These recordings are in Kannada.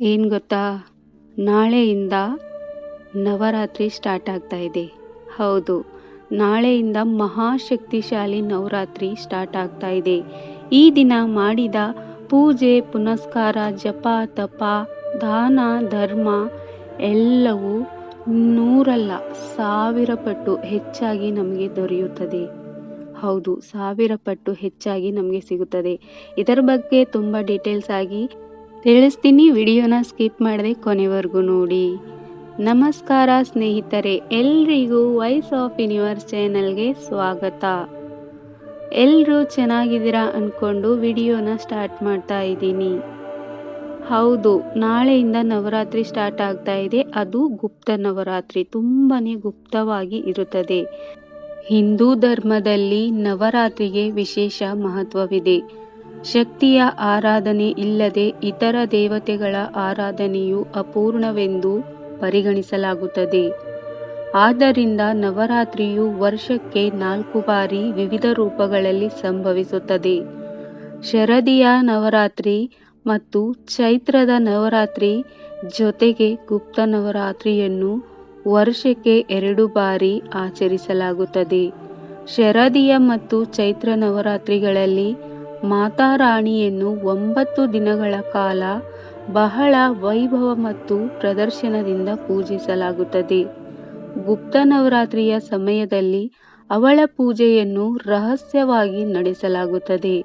ಏನು ಗೊತ್ತಾ? ನಾಳೆಯಿಂದ ನವರಾತ್ರಿ ಸ್ಟಾರ್ಟ್ ಆಗ್ತಾ ಇದೆ. ಹೌದು, ನಾಳೆಯಿಂದ ಮಹಾಶಕ್ತಿಶಾಲಿ ನವರಾತ್ರಿ ಸ್ಟಾರ್ಟ್ ಆಗ್ತಾ ಇದೆ. ಈ ದಿನ ಮಾಡಿದ ಪೂಜೆ, ಪುನಸ್ಕಾರ, ಜಪ, ತಪ, ದಾನ, ಧರ್ಮ ಎಲ್ಲವೂ ನೂರಲ್ಲ, ಸಾವಿರ ಪಟ್ಟು ಹೆಚ್ಚಾಗಿ ನಮಗೆ ದೊರೆಯುತ್ತದೆ. ಹೌದು, ಸಾವಿರ ಪಟ್ಟು ಹೆಚ್ಚಾಗಿ ನಮಗೆ ಸಿಗುತ್ತದೆ. ಇದರ ಬಗ್ಗೆ ತುಂಬ ಡೀಟೇಲ್ಸ್ ಆಗಿ ತಿಳಿಸ್ತೀನಿ, ವಿಡಿಯೋನ ಸ್ಕಿಪ್ ಮಾಡದೆ ಕೊನೆವರೆಗೂ ನೋಡಿ. ನಮಸ್ಕಾರ ಸ್ನೇಹಿತರೆ, ಎಲ್ರಿಗೂ ವಾಯ್ಸ್ ಆಫ್ ಯೂನಿವರ್ಸ್ ಚಾನಲ್ಗೆ ಸ್ವಾಗತ. ಎಲ್ಲರೂ ಚೆನ್ನಾಗಿದ್ದೀರಾ ಅಂದ್ಕೊಂಡು ವಿಡಿಯೋನ ಸ್ಟಾರ್ಟ್ ಮಾಡ್ತಾ ಇದ್ದೀನಿ. ಹೌದು, ನಾಳೆಯಿಂದ ನವರಾತ್ರಿ ಸ್ಟಾರ್ಟ್ ಆಗ್ತಾ ಇದೆ. ಅದು ಗುಪ್ತ ನವರಾತ್ರಿ ತುಂಬಾ ಗುಪ್ತವಾಗಿ ಇರುತ್ತದೆ. ಹಿಂದೂ ಧರ್ಮದಲ್ಲಿ ನವರಾತ್ರಿಗೆ ವಿಶೇಷ ಮಹತ್ವವಿದೆ. ಶಕ್ತಿಯ ಆರಾಧನೆ ಇಲ್ಲದೆ ಇತರ ದೇವತೆಗಳ ಆರಾಧನೆಯು ಅಪೂರ್ಣವೆಂದು ಪರಿಗಣಿಸಲಾಗುತ್ತದೆ. ಆದ್ದರಿಂದ ನವರಾತ್ರಿಯು ವರ್ಷಕ್ಕೆ ನಾಲ್ಕು ಬಾರಿ ವಿವಿಧ ರೂಪಗಳಲ್ಲಿ ಸಂಭವಿಸುತ್ತದೆ. ಶರದಿಯ ನವರಾತ್ರಿ ಮತ್ತು ಚೈತ್ರದ ನವರಾತ್ರಿ ಜೊತೆಗೆ ಗುಪ್ತ ನವರಾತ್ರಿಯನ್ನು ವರ್ಷಕ್ಕೆ ಎರಡು ಬಾರಿ ಆಚರಿಸಲಾಗುತ್ತದೆ. ಶರದಿಯ ಮತ್ತು ಚೈತ್ರ ನವರಾತ್ರಿಗಳಲ್ಲಿ ಮಾತಾರಾಣಿಯನ್ನು ಒಂಬತ್ತು ದಿನಗಳ ಕಾಲ ಬಹಳ ವೈಭವ ಮತ್ತು ಪ್ರದರ್ಶನದಿಂದ ಪೂಜಿಸಲಾಗುತ್ತದೆ. ಗುಪ್ತ ನವರಾತ್ರಿಯ ಸಮಯದಲ್ಲಿ ಅವಳ ಪೂಜೆಯನ್ನು ರಹಸ್ಯವಾಗಿ ನಡೆಸಲಾಗುತ್ತದೆ.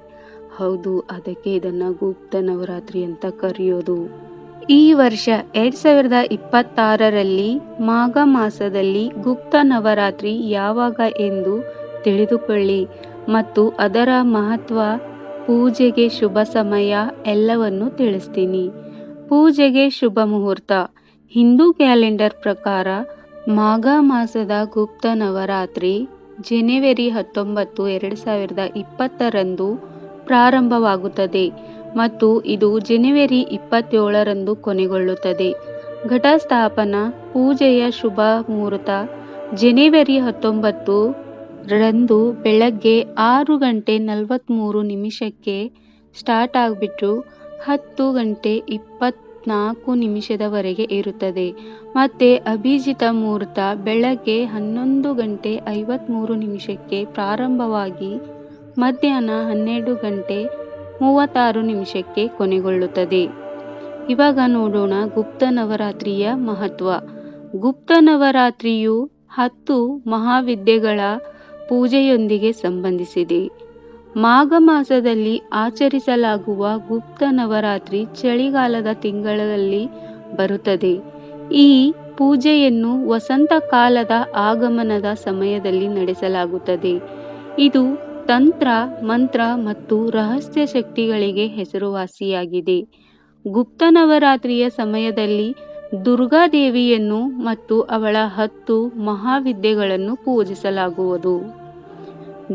ಹೌದು, ಅದಕ್ಕೆ ಇದನ್ನು ಗುಪ್ತ ನವರಾತ್ರಿ ಅಂತ ಕರೆಯೋದು. ಈ ವರ್ಷ ಎರಡ್ ಸಾವಿರದ ಇಪ್ಪತ್ತಾರರಲ್ಲಿ ಮಾಘ ಮಾಸದಲ್ಲಿ ಗುಪ್ತ ನವರಾತ್ರಿ ಯಾವಾಗ ಎಂದು ತಿಳಿದುಕೊಳ್ಳಿ ಮತ್ತು ಅದರ ಮಹತ್ವ ಪೂಜೆಗೆ ಶುಭ ಸಮಯ ಎಲ್ಲವನ್ನು ತಿಳಿಸ್ತೀನಿ. ಪೂಜೆಗೆ ಶುಭ ಮುಹೂರ್ತ. ಹಿಂದೂ ಕ್ಯಾಲೆಂಡರ್ ಪ್ರಕಾರ ಮಾಘ ಮಾಸದ ಗುಪ್ತ ನವರಾತ್ರಿ ಜನವರಿ ಹತ್ತೊಂಬತ್ತು, ಎರಡು ಸಾವಿರದ ಇಪ್ಪತ್ತರಂದು ಪ್ರಾರಂಭವಾಗುತ್ತದೆ ಮತ್ತು ಇದು ಜನವರಿ ಇಪ್ಪತ್ತೇಳರಂದು ಕೊನೆಗೊಳ್ಳುತ್ತದೆ. ಘಟಸ್ಥಾಪನ, ಪೂಜೆಯ ಶುಭ ಮುಹೂರ್ತ, ಜನವರಿ ಹತ್ತೊಂಬತ್ತು ರಂದು ಬೆಳಗ್ಗೆ ಆರು ಗಂಟೆ ನಲವತ್ತ್ಮೂರು ನಿಮಿಷಕ್ಕೆ ಸ್ಟಾರ್ಟ್ ಆಗಿಬಿಟ್ಟು ಹತ್ತು ಗಂಟೆ ಇಪ್ಪತ್ತ್ನಾಲ್ಕು ನಿಮಿಷದವರೆಗೆ ಇರುತ್ತದೆ. ಮತ್ತು ಅಭಿಜಿತ ಮುಹೂರ್ತ ಬೆಳಗ್ಗೆ ಹನ್ನೊಂದು ಗಂಟೆ ಐವತ್ತ್ಮೂರು ನಿಮಿಷಕ್ಕೆ ಪ್ರಾರಂಭವಾಗಿ ಮಧ್ಯಾಹ್ನ ಹನ್ನೆರಡು ಗಂಟೆ ಮೂವತ್ತಾರು ನಿಮಿಷಕ್ಕೆ ಕೊನೆಗೊಳ್ಳುತ್ತದೆ. ಇವಾಗ ನೋಡೋಣ ಗುಪ್ತ ನವರಾತ್ರಿಯ ಮಹತ್ವ. ಗುಪ್ತ ನವರಾತ್ರಿಯು ಹತ್ತು ಮಹಾವಿದ್ಯೆಗಳ ಪೂಜೆಯೊಂದಿಗೆ ಸಂಬಂಧಿಸಿದೆ. ಮಾಘ ಮಾಸದಲ್ಲಿ ಆಚರಿಸಲಾಗುವ ಗುಪ್ತ ನವರಾತ್ರಿ ಚಳಿಗಾಲದ ತಿಂಗಳಲ್ಲಿ ಬರುತ್ತದೆ. ಈ ಪೂಜೆಯನ್ನು ವಸಂತ ಕಾಲದ ಆಗಮನದ ಸಮಯದಲ್ಲಿ ನಡೆಸಲಾಗುತ್ತದೆ. ಇದು ತಂತ್ರ, ಮಂತ್ರ ಮತ್ತು ರಹಸ್ಯ ಶಕ್ತಿಗಳಿಗೆ ಹೆಸರುವಾಸಿಯಾಗಿದೆ. ಗುಪ್ತ ನವರಾತ್ರಿಯ ಸಮಯದಲ್ಲಿ ದುರ್ಗಾದೇವಿಯನ್ನು ಮತ್ತು ಅವಳ ಹತ್ತು ಮಹಾವಿದ್ಯೆಗಳನ್ನು ಪೂಜಿಸಲಾಗುವುದು.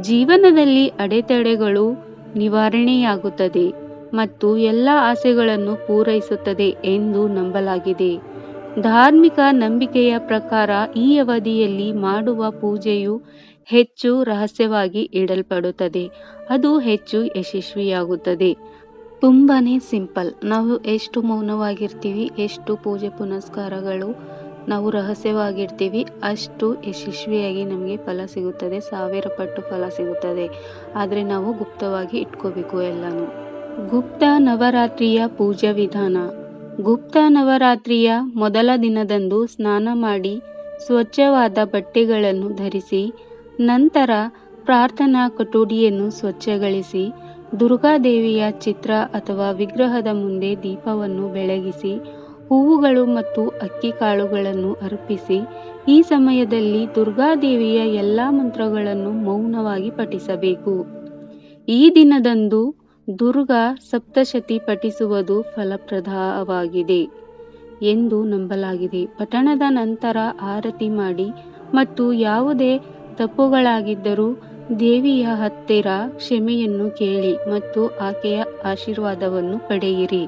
ಜೀವನದಲ್ಲಿ ಅಡೆತಡೆಗಳು ನಿವಾರಣೆಯಾಗುತ್ತದೆ ಮತ್ತು ಎಲ್ಲ ಆಸೆಗಳನ್ನು ಪೂರೈಸುತ್ತದೆ ಎಂದು ನಂಬಲಾಗಿದೆ. ಧಾರ್ಮಿಕ ನಂಬಿಕೆಯ ಪ್ರಕಾರ ಈ ಅವಧಿಯಲ್ಲಿ ಮಾಡುವ ಪೂಜೆಯು ಹೆಚ್ಚು ರಹಸ್ಯವಾಗಿ ಇಡಲ್ಪಡುತ್ತದೆ. ಅದು ಹೆಚ್ಚು ಯಶಸ್ವಿಯಾಗುತ್ತದೆ. ತುಂಬಾನೇ ಸಿಂಪಲ್. ನಾವು ಎಷ್ಟು ಮೌನವಾಗಿರ್ತೀವಿ, ಎಷ್ಟು ಪೂಜೆ ಪುನಸ್ಕಾರಗಳು ನಾವು ರಹಸ್ಯವಾಗಿರ್ತೀವಿ, ಅಷ್ಟು ಯಶಸ್ವಿಯಾಗಿ ನಮಗೆ ಫಲ ಸಿಗುತ್ತದೆ, ಸಾವಿರ ಪಟ್ಟು ಫಲ ಸಿಗುತ್ತದೆ. ಆದರೆ ನಾವು ಗುಪ್ತವಾಗಿ ಇಟ್ಕೋಬೇಕು ಎಲ್ಲನೂ. ಗುಪ್ತ ನವರಾತ್ರಿಯ ಪೂಜಾ ವಿಧಾನ. ಗುಪ್ತ ನವರಾತ್ರಿಯ ಮೊದಲ ದಿನದಂದು ಸ್ನಾನ ಮಾಡಿ ಸ್ವಚ್ಛವಾದ ಬಟ್ಟೆಗಳನ್ನು ಧರಿಸಿ, ನಂತರ ಪ್ರಾರ್ಥನಾ ಕೊಠಡಿಯನ್ನು ಸ್ವಚ್ಛಗೊಳಿಸಿ ದುರ್ಗಾದೇವಿಯ ಚಿತ್ರ ಅಥವಾ ವಿಗ್ರಹದ ಮುಂದೆ ದೀಪವನ್ನು ಬೆಳಗಿಸಿ, ಹೂವುಗಳು ಮತ್ತು ಅಕ್ಕಿ ಕಾಳುಗಳನ್ನು ಅರ್ಪಿಸಿ, ಈ ಸಮಯದಲ್ಲಿ ದುರ್ಗಾದೇವಿಯ ಎಲ್ಲ ಮಂತ್ರಗಳನ್ನು ಮೌನವಾಗಿ ಪಠಿಸಬೇಕು. ಈ ದಿನದಂದು ದುರ್ಗಾ ಸಪ್ತಶತಿ ಪಠಿಸುವುದು ಫಲಪ್ರದವಾಗಿದೆ ಎಂದು ನಂಬಲಾಗಿದೆ. ಪಠಣದ ನಂತರ ಆರತಿ ಮಾಡಿ ಮತ್ತು ಯಾವುದೇ ತಪ್ಪುಗಳಾಗಿದ್ದರೂ ದೇವಿಯ ಹತ್ತಿರ ಕ್ಷಮೆಯನ್ನು ಕೇಳಿ ಮತ್ತು ಆಕೆಯ ಆಶೀರ್ವಾದವನ್ನು ಪಡೆಯಿರಿ.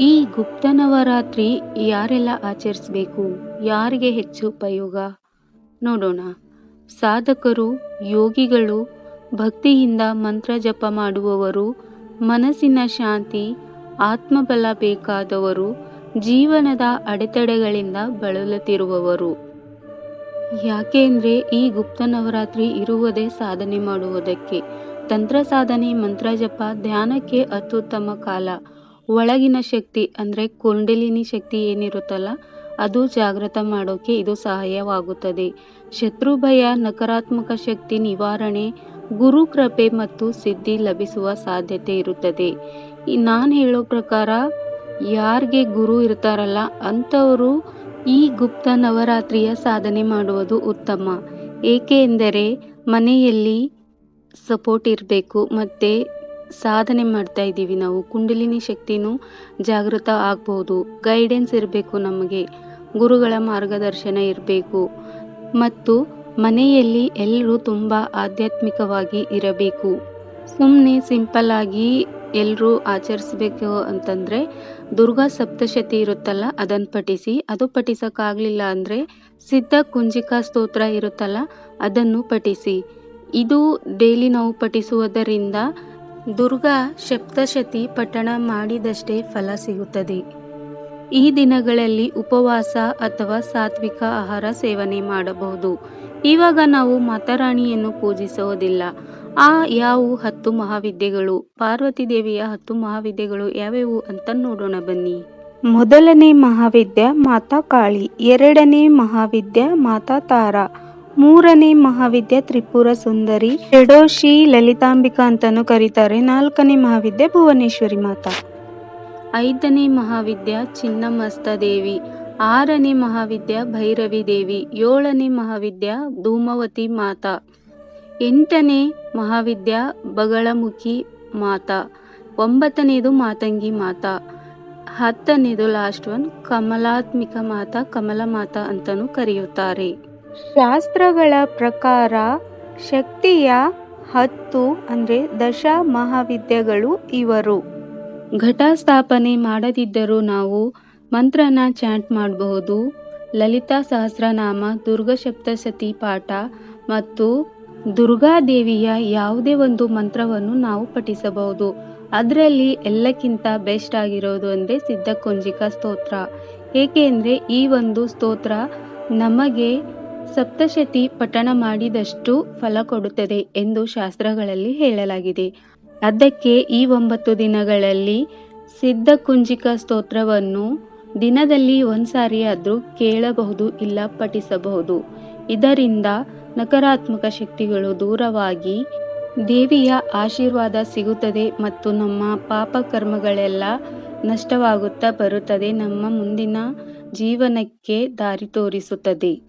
ಈ ಗುಪ್ತ ನವರಾತ್ರಿ ಯಾರೆಲ್ಲ ಆಚರಿಸಬೇಕು? ಯಾರಿಗೆ ಹೆಚ್ಚು ಉಪಯೋಗ? ನೋಡೋಣ. ಸಾಧಕರು, ಯೋಗಿಗಳು, ಭಕ್ತಿಯಿಂದ ಮಂತ್ರ ಜಪ ಮಾಡುವವರು, ಮನಸ್ಸಿನ ಶಾಂತಿ, ಆತ್ಮಬಲ ಬೇಕಾದವರು, ಜೀವನದ ಅಡೆತಡೆಗಳಿಂದ ಬಳಲುತ್ತಿರುವವರು. ಯಾಕೆಂದರೆ ಈ ಗುಪ್ತ ನವರಾತ್ರಿ ಇರುವುದೇ ಸಾಧನೆ ಮಾಡುವುದಕ್ಕೆ. ತಂತ್ರ ಸಾಧನೆ, ಮಂತ್ರ ಜಪ, ಧ್ಯಾನಕ್ಕೆ ಅತ್ಯುತ್ತಮ ಕಾಲ. ಒಳಗಿನ ಶಕ್ತಿ ಅಂದರೆ ಕುಂಡಲಿನಿ ಶಕ್ತಿ ಏನಿರುತ್ತಲ್ಲ, ಅದು ಜಾಗೃತ ಮಾಡೋಕ್ಕೆ ಇದು ಸಹಾಯವಾಗುತ್ತದೆ. ಶತ್ರು ಭಯ ನಕಾರಾತ್ಮಕ ಶಕ್ತಿ ನಿವಾರಣೆ, ಗುರು ಕೃಪೆ ಮತ್ತು ಸಿದ್ಧಿ ಲಭಿಸುವ ಸಾಧ್ಯತೆ ಇರುತ್ತದೆ. ನಾನು ಹೇಳೋ ಪ್ರಕಾರ, ಯಾರಿಗೆ ಗುರು ಇರ್ತಾರಲ್ಲ, ಅಂಥವರು ಈ ಗುಪ್ತ ನವರಾತ್ರಿಯ ಸಾಧನೆ ಮಾಡುವುದು ಉತ್ತಮ. ಏಕೆ ಎಂದರೆ ಮನೆಯಲ್ಲಿ ಸಪೋರ್ಟ್ ಇರಬೇಕು, ಮತ್ತು ಸಾಧನೆ ಮಾಡ್ತಾ ಇದ್ದೀವಿ ನಾವು. ಕುಂಡಲಿನಿ ಶಕ್ತಿನೂ ಜಾಗೃತ ಆಗ್ಬೋದು. ಗೈಡೆನ್ಸ್ ಇರಬೇಕು ನಮಗೆ. ಗುರುಗಳ ಮಾರ್ಗದರ್ಶನ ಇರಬೇಕು. ಮತ್ತು ಮನೆಯಲ್ಲಿ ಎಲ್ಲರೂ ತುಂಬ ಆಧ್ಯಾತ್ಮಿಕವಾಗಿ ಇರಬೇಕು. ಸುಮ್ಮನೆ ಸಿಂಪಲ್ ಆಗಿ ಎಲ್ಲರೂ ಆಚರಿಸ್ಬೇಕು ಅಂತಂದರೆ ದುರ್ಗಾ ಸಪ್ತಶತಿ ಇರುತ್ತಲ್ಲ ಅದನ್ನು ಪಠಿಸಿ. ಅದು ಪಠಿಸೋಕ್ಕಾಗಲಿಲ್ಲ ಅಂದರೆ ಸಿದ್ಧ ಕುಂಜಿಕಾ ಸ್ತೋತ್ರ ಇರುತ್ತಲ್ಲ, ಅದನ್ನು ಪಠಿಸಿ. ಇದು ಡೈಲಿ ನಾವು ಪಠಿಸುವುದರಿಂದ ದುರ್ಗಾ ಸಪ್ತಶತಿ ಪಠಣ ಮಾಡಿದಷ್ಟೇ ಫಲ ಸಿಗುತ್ತದೆ. ಈ ದಿನಗಳಲ್ಲಿ ಉಪವಾಸ ಅಥವಾ ಸಾತ್ವಿಕ ಆಹಾರ ಸೇವನೆ ಮಾಡಬಹುದು. ಇವಾಗ ನಾವು ಮಾತಾರಾಣಿಯನ್ನು ಪೂಜಿಸುವುದಿಲ್ಲ. ಆ ಯಾವ ಹತ್ತು ಮಹಾವಿದ್ಯೆಗಳು ಪಾರ್ವತಿ ದೇವಿಯ ಹತ್ತು ಮಹಾವಿದ್ಯೆಗಳು ಯಾವ್ಯಾವು ಅಂತ ನೋಡೋಣ ಬನ್ನಿ. ಮೊದಲನೇ ಮಹಾವಿದ್ಯ ಮಾತಾ ಕಾಳಿ ಎರಡನೇ ಮಹಾವಿದ್ಯ ಮಾತಾ ತಾರಾ ಮೂರನೇ ಮಹಾವಿದ್ಯ ತ್ರಿಪುರ ಸುಂದರಿ ಷಡೋಶಿ ಲಲಿತಾಂಬಿಕಾ ಅಂತಾನು ಕರೀತಾರೆ ನಾಲ್ಕನೇ ಮಹಾವಿದ್ಯೆ ಭುವನೇಶ್ವರಿ ಮಾತಾ. ಐದನೇ ಮಹಾವಿದ್ಯ ಚಿನ್ನಮಸ್ತ ದೇವಿ ಆರನೇ ಮಹಾವಿದ್ಯ ಭೈರವಿ ದೇವಿ, ಏಳನೇ ಮಹಾವಿದ್ಯ ಧೂಮವತಿ ಮಾತಾ, ಎಂಟನೇ ಮಹಾವಿದ್ಯ ಬಗಳಮುಖಿ ಮಾತಾ, ಒಂಬತ್ತನೇದು ಮಾತಂಗಿ ಮಾತಾ, ಹತ್ತನೇದು ಲಾಸ್ಟ್ ಒನ್ ಕಮಲಾತ್ಮಿಕ ಮಾತಾ, ಕಮಲ ಮಾತಾ ಅಂತಲೂ ಕರೆಯುತ್ತಾರೆ. ಶಾಸ್ತ್ರಗಳ ಪ್ರಕಾರ ಶಕ್ತಿಯ ಹತ್ತು ಅಂದರೆ ದಶ ಮಹಾವಿದ್ಯಗಳು ಇವರು. ಘಟ ಸ್ಥಾಪನೆ ಮಾಡದಿದ್ದರೂ ನಾವು ಮಂತ್ರನ ಚಾಂಟ್ ಮಾಡಬಹುದು. ಲಲಿತಾ ಸಹಸ್ರನಾಮ, ದುರ್ಗ ಪಾಠ ಮತ್ತು ದುರ್ಗಾದೇವಿಯ ಯಾವುದೇ ಒಂದು ಮಂತ್ರವನ್ನು ನಾವು ಪಠಿಸಬಹುದು. ಅದರಲ್ಲಿ ಎಲ್ಲಕ್ಕಿಂತ ಬೆಸ್ಟ್ ಆಗಿರೋದು ಅಂದರೆ ಸಿದ್ಧ ಕುಂಜಿಕಾ ಸ್ತೋತ್ರ ಏಕೆಂದರೆ ಈ ಒಂದು ಸ್ತೋತ್ರ ನಮಗೆ ಸಪ್ತಶತಿ ಪಠಣ ಮಾಡಿದಷ್ಟು ಫಲ ಕೊಡುತ್ತದೆ ಎಂದು ಶಾಸ್ತ್ರಗಳಲ್ಲಿ ಹೇಳಲಾಗಿದೆ. ಅದಕ್ಕೆ ಈ ಒಂಬತ್ತು ದಿನಗಳಲ್ಲಿ ಸಿದ್ಧ ಕುಂಜಿಕಾ ಸ್ತೋತ್ರವನ್ನು ದಿನದಲ್ಲಿ ಒಂದು ಸಾರಿ ಆದರೂ ಕೇಳಬಹುದು ಇಲ್ಲ ಪಠಿಸಬಹುದು. ಇದರಿಂದ ನಕಾರಾತ್ಮಕ ಶಕ್ತಿಗಳು ದೂರವಾಗಿ ದೇವಿಯ ಆಶೀರ್ವಾದ ಸಿಗುತ್ತದೆ ಮತ್ತು ನಮ್ಮ ಪಾಪ ಕರ್ಮಗಳೆಲ್ಲ ನಷ್ಟವಾಗುತ್ತಾ ಬರುತ್ತದೆ ನಮ್ಮ ಮುಂದಿನ ಜೀವನಕ್ಕೆ ದಾರಿ ತೋರಿಸುತ್ತದೆ.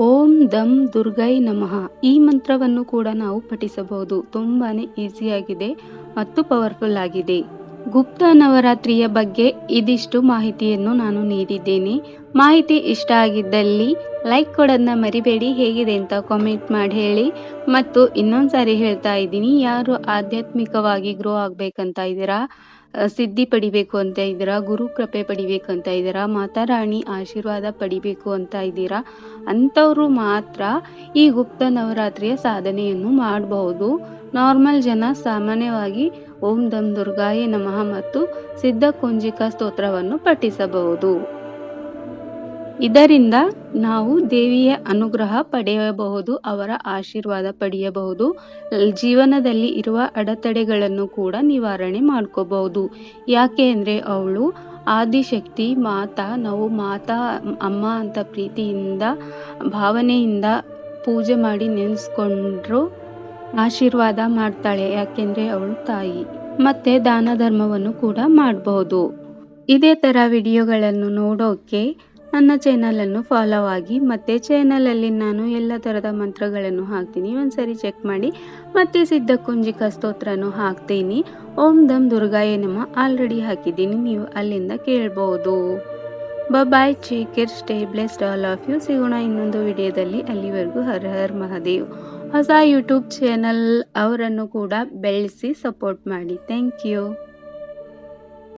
ಓಂ ದಂ ದುರ್ಗೈ ನಮಃ. ಈ ಮಂತ್ರವನ್ನು ಕೂಡ ನಾವು ಪಠಿಸಬಹುದು. ತುಂಬಾ ಈಸಿಯಾಗಿದೆ ಮತ್ತು ಪವರ್ಫುಲ್ ಆಗಿದೆ. ಗುಪ್ತ ನವರಾತ್ರಿಯ ಬಗ್ಗೆ ಇದಿಷ್ಟು ಮಾಹಿತಿಯನ್ನು ನಾನು ನೀಡಿದ್ದೇನೆ. ಮಾಹಿತಿ ಇಷ್ಟ ಆಗಿದ್ದಲ್ಲಿ ಲೈಕ್ ಕೊಡೋದನ್ನ ಮರಿಬೇಡಿ. ಹೇಗಿದೆ ಅಂತ ಕಾಮೆಂಟ್ ಮಾಡಿ ಹೇಳಿ. ಮತ್ತು ಇನ್ನೊಂದು ಸಾರಿ ಹೇಳ್ತಾ ಇದ್ದೀನಿ, ಯಾರು ಆಧ್ಯಾತ್ಮಿಕವಾಗಿ ಗ್ರೋ ಆಗಬೇಕಂತ ಇದ್ದೀರಾ? ಸಿದ್ಧಿ ಪಡಿಬೇಕು ಅಂತ ಇದ್ದೀರಾ? ಗುರುಕೃಪೆ ಪಡಿಬೇಕು ಅಂತ ಇದ್ದೀರಾ? ಮಾತಾರಾಣಿ ಆಶೀರ್ವಾದ ಪಡಿಬೇಕು ಅಂತ ಇದ್ದೀರಾ? ಅಂಥವರು ಮಾತ್ರ ಈ ಗುಪ್ತ ನವರಾತ್ರಿಯ ಸಾಧನೆಯನ್ನು ಮಾಡಬಹುದು. ನಾರ್ಮಲ್ ಜನ ಸಾಮಾನ್ಯವಾಗಿ ಓಂ ದಂ ದುರ್ಗಾಯೇ ನಮಃ ಮತ್ತು ಸಿದ್ಧ ಕುಂಜಿಕಾ ಸ್ತೋತ್ರವನ್ನು ಪಠಿಸಬಹುದು. ಇದರಿಂದ ನಾವು ದೇವಿಯ ಅನುಗ್ರಹ ಪಡೆಯಬಹುದು, ಅವರ ಆಶೀರ್ವಾದ ಪಡೆಯಬಹುದು, ಜೀವನದಲ್ಲಿ ಇರುವ ಅಡೆತಡೆಗಳನ್ನು ಕೂಡ ನಿವಾರಣೆ ಮಾಡ್ಕೋಬಹುದು. ಯಾಕೆ ಅಂದರೆ ಅವಳು ಆದಿಶಕ್ತಿ, ಮಾತಾ, ನಾವು ಮಾತಾ, ಅಮ್ಮ ಅಂತ ಪ್ರೀತಿಯಿಂದ, ಭಾವನೆಯಿಂದ ಪೂಜೆ ಮಾಡಿ ನೆನೆಸ್ಕೊಂಡ್ರು ಆಶೀರ್ವಾದ ಮಾಡ್ತಾಳೆ. ಯಾಕೆಂದರೆ ಅವಳು ತಾಯಿ. ಮತ್ತು ದಾನ ಧರ್ಮವನ್ನು ಕೂಡ ಮಾಡಬಹುದು. ಇದೇ ಥರ ವಿಡಿಯೋಗಳನ್ನು ನೋಡೋಕ್ಕೆ ನನ್ನ ಚಾನಲನ್ನು ಫಾಲೋ ಆಗಿ, ಮತ್ತು ಚಾನಲಲ್ಲಿ ನಾನು ಎಲ್ಲ ಥರದ ಮಂತ್ರಗಳನ್ನು ಹಾಕ್ತೀನಿ. ಒಂದ್ಸರಿ ಚೆಕ್ ಮಾಡಿ, ಮತ್ತು ಸಿದ್ಧ ಕುಂಜಿಕ ಸ್ತೋತ್ರನೂ ಹಾಕ್ತೀನಿ. ಓಂ ದಮ್ ದುರ್ಗಾಯ ನಮ. ಆಲ್ರೆಡಿ ಹಾಕಿದ್ದೀನಿ, ನೀವು ಅಲ್ಲಿಂದ ಕೇಳ್ಬೋದು. Bye care stay blessed all of you ಸಿಗೋಣ ಇನ್ನೊಂದು ವಿಡಿಯೋದಲ್ಲಿ. ಅಲ್ಲಿವರೆಗೂ ಹರ್ ಹರ್ ಮಹಾದೇವ್. ಹೊಸ ಯೂಟ್ಯೂಬ್ ಚಾನಲ್ ಅವರನ್ನು ಕೂಡ ಬೆಳೆಸಿ ಸಪೋರ್ಟ್ ಮಾಡಿ. Thank you